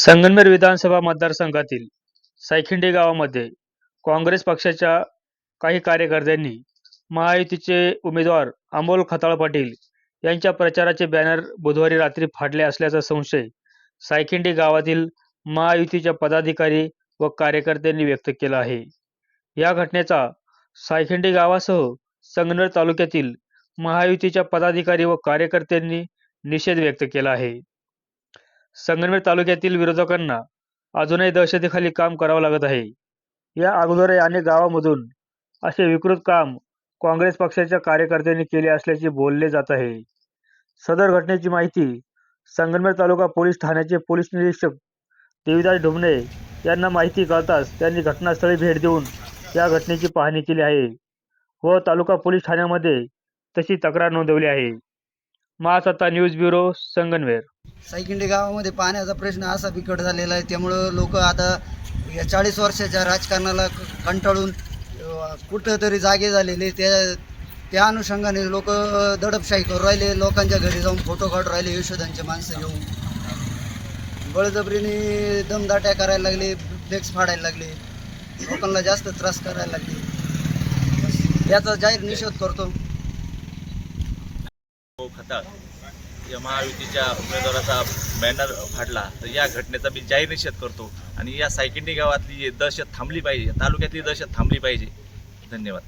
संगमनेर विधानसभा मतदारसंघातील सायखिंडी गावामध्ये काँग्रेस पक्षाच्या काही कार्यकर्त्यांनी महायुतीचे उमेदवार अमोल खताळ पाटील यांच्या प्रचाराचे बॅनर बुधवारी रात्री फाडले असल्याचा संशय सायखिंडी गावातील महायुतीच्या पदाधिकारी व कार्यकर्त्यांनी व्यक्त केला आहे. या घटनेचा सायखिंडी गावासह संगनर तालुक्यातील महायुतीच्या पदाधिकारी व कार्यकर्त्यांनी निषेध व्यक्त केला आहे. संगमनेर तालुक्यातील विरोधकांना अजूनही दहशतीखाली काम करावं लागत आहे. या अगोदरही अनेक गावामधून असे विकृत काम काँग्रेस पक्षाच्या कार्यकर्त्यांनी केले असल्याचे बोलले जात आहे. सदर घटनेची माहिती संगमनेर तालुका पोलीस ठाण्याचे पोलीस निरीक्षक देविदास ढुमणे यांना माहिती कळताच त्यांनी घटनास्थळी भेट देऊन या घटनेची पाहणी केली आहे व तालुका पोलीस ठाण्यामध्ये तशी तक्रार नोंदवली आहे. महासत्ता न्यूज ब्युरो संगनवेर. सायकिंडी गावामध्ये पाण्याचा प्रश्न असा बिकट झालेला आहे. त्यामुळं लोक आता या चाळीस वर्षाच्या राजकारणाला क- कंटाळून कुठंतरी जागे झालेले त्या त्या अनुषंगाने लोक दडपशाही करू राहिले. लोकांच्या घरी जाऊन फोटो काढून राहिले. यशोदांचे माणसं येऊन बळजबरीने दमदाट्या करायला लागले. फ्लेक्स फाडायला लागले. लोकांना जास्त त्रास करायला लागले. याचा जाहीर निषेध करतो. खताळ या महायुतीच्या उमेदवाराचा बॅनर फाडला तर या घटनेचा मी जाहीर निषेध करतो आणि या सायकिंडी गावातली दहशत थांबली पाहिजे तालुक्यातली दहशत थांबली पाहिजे. धन्यवाद.